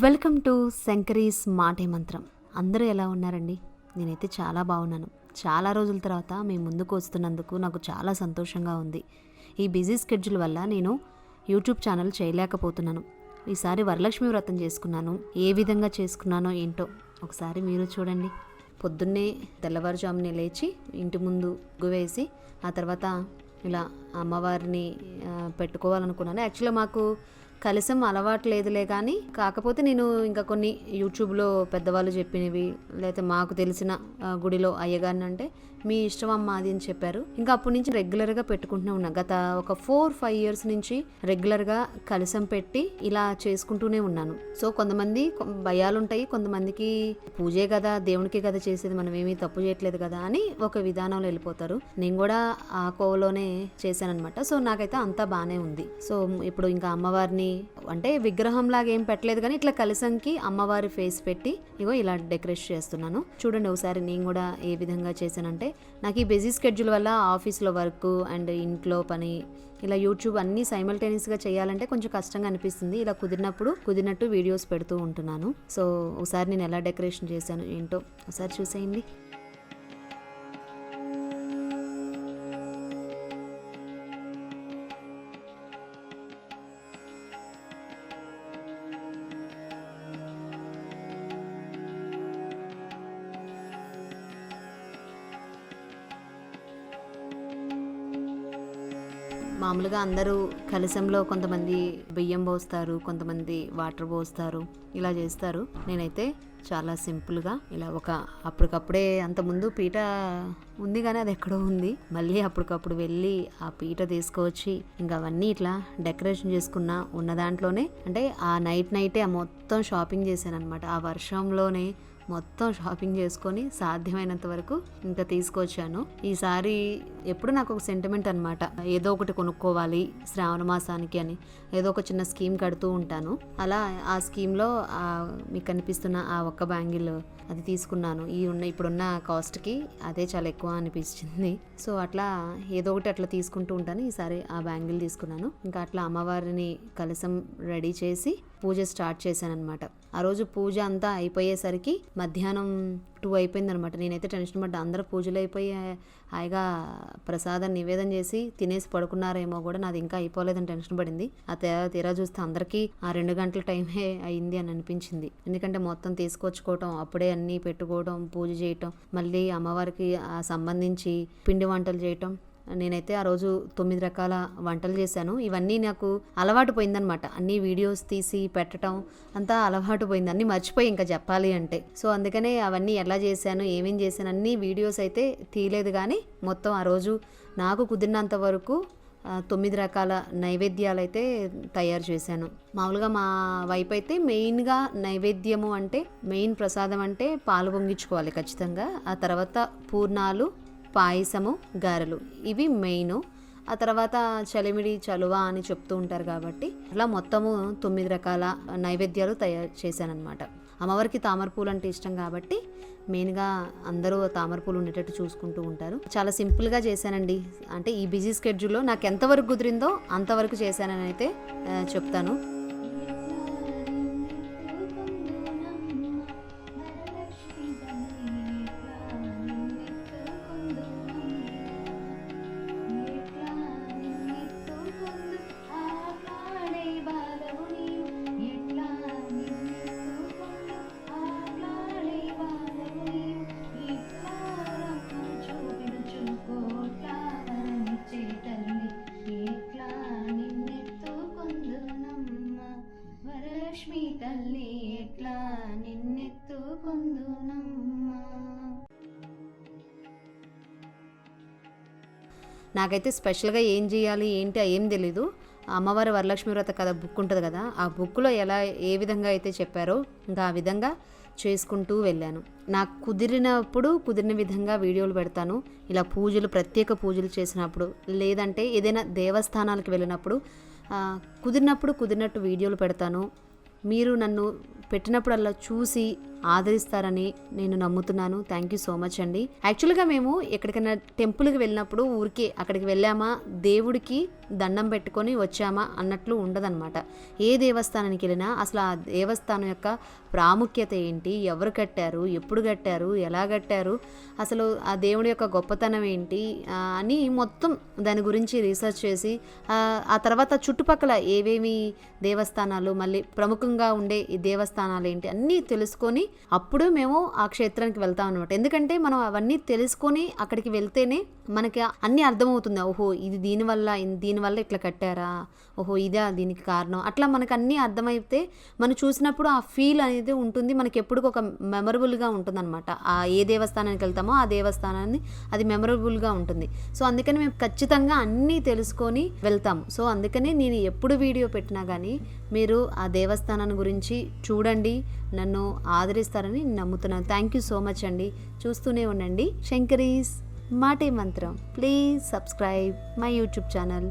Welcome to శంకరీస్ మాటే మంత్రం. అందరూ ఎలా ఉన్నారండి? నేనైతే చాలా బాగున్నాను. చాలా రోజుల తర్వాత మీ ముందుకు వస్తున్నందుకు నాకు చాలా సంతోషంగా ఉంది. ఈ బిజీ స్కెడ్యూల్ వల్ల నేను యూట్యూబ్ ఛానల్ చేయలేకపోతున్నాను. ఈసారి వరలక్ష్మి వ్రతం చేసుకున్నాను. ఏ విధంగా చేసుకున్నానో ఏంటో ఒకసారి మీరు చూడండి. పొద్దున్నే తెల్లవారుజామునే లేచి ఇంటి ముందు ముగ్గు వేసి ఆ తర్వాత ఇలా అమ్మవారిని పెట్టుకోవాలనుకున్నాను. యాక్చువల్గా మాకు కలసం అలవాటు లేదులే కానీ కాకపోతే నేను ఇంకా కొన్ని యూట్యూబ్లో పెద్దవాళ్ళు చెప్పినవి లేకపోతే మాకు తెలిసిన గుడిలో అయ్యగారిని అంటే మీ ఇష్టం అమ్మ అది అని చెప్పారు. ఇంకా అప్పటి నుంచి రెగ్యులర్గా పెట్టుకుంటూనే ఉన్నా. గత ఒక ఫోర్ ఫైవ్ ఇయర్స్ నుంచి రెగ్యులర్గా కలసం పెట్టి ఇలా చేసుకుంటూనే ఉన్నాను. సో కొంతమంది భయాలుంటాయి. భయాలు ఉంటాయి కొంతమందికి పూజే కదా దేవునికి కదా చేసేది. మనం ఏమీ తప్పు చేయట్లేదు కదా అని ఒక విధానంలో వెళ్ళిపోతారు. నేను కూడా ఆ కోవలోనే చేశానమాట సో నాకైతే అంతా బాగానే ఉంది. సో ఇప్పుడు ఇంకా అమ్మవారిని అంటే విగ్రహం లాగా ఏం పెట్టలేదు కానీ ఇట్లా కలసంకి అమ్మవారి ఫేస్ పెట్టి ఇగో ఇలా డెకరేట్ చేస్తున్నాను. చూడండి ఒకసారి నేను కూడా ఏ విధంగా చేశానంటే నాకు ఈ బిజీ స్కెడ్యూల్ వల్ల ఆఫీస్లో వర్క్ అండ్ ఇంట్లో పని ఇలా యూట్యూబ్ అన్నీ సైమల్టేనియస్గా చేయాలంటే కొంచెం కష్టంగా అనిపిస్తుంది. ఇలా కుదిరినప్పుడు కుదిరినట్టు వీడియోస్ పెడుతూ ఉంటున్నాను. సో ఒకసారి నేను ఎలా డెకరేషన్ చేశాను ఏంటో ఒకసారి చూసేయండి. మామూలుగా అందరూ కలశంలో కొంతమంది బియ్యం పోస్తారు కొంతమంది వాటర్ పోస్తారు ఇలా చేస్తారు. నేనైతే చాలా సింపుల్గా ఇలా ఒక అప్పటికప్పుడే అంతకుముందు పీట ఉంది కానీ అది ఎక్కడో ఉంది. మళ్ళీ అప్పటికప్పుడు వెళ్ళి ఆ పీట తీసుకొచ్చి ఇంకా అవన్నీ ఇట్లా డెకరేషన్ చేసుకున్న ఉన్న దాంట్లోనే అంటే ఆ నైట్ నైటే ఆ మొత్తం షాపింగ్ చేశాను అనమాట ఆ వర్షంలోనే మొత్తం షాపింగ్ చేసుకొని సాధ్యమైనంత వరకు ఇంకా తీసుకొచ్చాను. ఈసారి ఎప్పుడు నాకు ఒక సెంటిమెంట్ అనమాట ఏదో ఒకటి కొనుక్కోవాలి శ్రావణ మాసానికి అని ఏదో ఒక చిన్న స్కీమ్ కడుతూ ఉంటాను. అలా ఆ స్కీమ్లో మీకు కనిపిస్తున్న ఆ ఒక్క బ్యాంగిల్ అది తీసుకున్నాను. ఈ ఉన్న ఇప్పుడున్న కాస్ట్కి అదే చాలా ఎక్కువ అనిపించింది సో అట్లా ఏదో ఒకటి అట్లా తీసుకుంటూ ఉంటాను. ఈసారి ఆ బ్యాంగిల్ తీసుకున్నాను. ఇంకా అట్లా అమ్మవారిని కలసం రెడీ చేసి పూజ స్టార్ట్ చేశాను అనమాట ఆ రోజు పూజ అంతా అయిపోయేసరికి మధ్యాహ్నం టూ అయిపోయిందనమాట. నేనైతే టెన్షన్ పడ్డా. అందరూ పూజలు అయిపోయి హాయిగా ప్రసాదం నివేదన చేసి తినేసి పడుకున్నారేమో కూడా నాది ఇంకా అయిపోలేదని టెన్షన్ పడింది. ఆ తీరా తీరా చూస్తే అందరికీ ఆ రెండు గంటల టైమే అయింది అని అనిపించింది. ఎందుకంటే మొత్తం తీసుకొచ్చుకోవటం అప్పుడే అన్నీ పెట్టుకోవడం పూజ చేయటం మళ్ళీ అమ్మవారికి సంబంధించి పిండి వంటలు చేయటం నేనైతే ఆ రోజు తొమ్మిది రకాల వంటలు చేశాను. ఇవన్నీ నాకు అలవాటు పోయిందనమాట అన్ని వీడియోస్ తీసి పెట్టడం అంతా అలవాటు పోయింది. అన్నీ మర్చిపోయి ఇంకా చెప్పాలి అంటే. సో అందుకనే అవన్నీ ఎలా చేశాను ఏమేం చేశాను అన్ని వీడియోస్ అయితే తీయలేదు కానీ మొత్తం ఆ రోజు నాకు కుదిరినంత వరకు తొమ్మిది రకాల నైవేద్యాలు అయితే తయారు చేశాను. మామూలుగా మా వైపు అయితే మెయిన్గా నైవేద్యము అంటే మెయిన్ ప్రసాదం అంటే పాలు పొంగించుకోవాలి ఖచ్చితంగా. ఆ తర్వాత పూర్ణాలు పాయసము గారెలు. ఇవి మెయిన్. ఆ తర్వాత చలిమిడి చలువ అని చెప్తూ ఉంటారు కాబట్టి అలా మొత్తము తొమ్మిది రకాల నైవేద్యాలు తయారు చేశానమాట అమ్మవారికి తామర పూలు అంటే ఇష్టం కాబట్టి మెయిన్గా అందరూ తామర పూలు ఉండేటట్టు చూసుకుంటూ ఉంటారు. చాలా సింపుల్గా చేశానండి. అంటే ఈ బిజీ స్కెడ్యూల్లో నాకు ఎంతవరకు కుదిరిందో అంతవరకు చేశానని అయితే చెప్తాను. నాకైతే స్పెషల్గా ఏం చేయాలి ఏంటి ఏం తెలీదు. అమ్మవారి వరలక్ష్మి వ్రత కథ బుక్ ఉంటుంది కదా ఆ బుక్లో ఎలా ఏ విధంగా అయితే చెప్పారో ఇంకా ఆ విధంగా చేసుకుంటూ వెళ్ళాను. నాకు కుదిరినప్పుడు కుదిరిన విధంగా వీడియోలు పెడతాను. ఇలా పూజలు ప్రత్యేక పూజలు చేసినప్పుడు లేదంటే ఏదైనా దేవస్థానాలకు వెళ్ళినప్పుడు కుదిరినప్పుడు కుదిరినట్టు వీడియోలు పెడతాను. మీరు నన్ను పెట్టినప్పుడల్లా చూసి ఆదరిస్తారని నేను నమ్ముతున్నాను. థ్యాంక్ యూ సో మచ్ అండి. యాక్చువల్గా మేము ఎక్కడికైనా టెంపుల్కి వెళ్ళినప్పుడు ఊరికే అక్కడికి వెళ్ళామా? దేవుడికి దండం పెట్టుకొని వచ్చామా? అన్నట్లు ఉండదన్నమాట. ఏ దేవస్థానానికి వెళ్ళినా అసలు ఆ దేవస్థానం యొక్క ప్రాముఖ్యత ఏంటి? ఎవరు కట్టారు? ఎప్పుడు కట్టారు? ఎలా కట్టారు? అసలు ఆ దేవుడి యొక్క గొప్పతనం ఏంటి? అని మొత్తం దాని గురించి రీసెర్చ్ చేసి ఆ, ఆ తర్వాత చుట్టుపక్కల ఏవేమి దేవస్థానాలు మళ్ళీ ప్రముఖంగా ఉండే ఈ దేవస్థానాలు ఏంటి అన్నీ తెలుసుకొని అప్పుడు మేము ఆ క్షేత్రానికి వెళ్తాం అనమాట ఎందుకంటే మనం అవన్నీ తెలుసుకొని అక్కడికి వెళ్తేనే మనకి అన్నీ అర్థమవుతుంది. ఓహో ఇది దీనివల్ల దీనివల్ల ఇట్లా కట్టారా? ఓహో ఇదే దీనికి కారణం? అట్లా మనకు అన్నీ అర్థమైతే మనం చూసినప్పుడు ఆ ఫీల్ అనేది ఉంటుంది. మనకి ఎప్పుడు ఒక మెమరబుల్గా ఉంటుంది అనమాట ఆ ఏ దేవస్థానానికి వెళ్తామో ఆ దేవస్థానాన్ని అది మెమరబుల్గా ఉంటుంది. సో అందుకని మేము ఖచ్చితంగా అన్నీ తెలుసుకొని వెళ్తాము సో అందుకనే నేను ఎప్పుడు వీడియో పెట్టినా కానీ మీరు ఆ దేవస్థానాన్ని గురించి చూడండి. నన్ను ఆదరి నేను నమ్ముతున్నాను. థ్యాంక్ యూ సో మచ్ అండి. చూస్తూనే ఉండండి. శంకరీస్ మాటే మంత్రం. Please subscribe my YouTube channel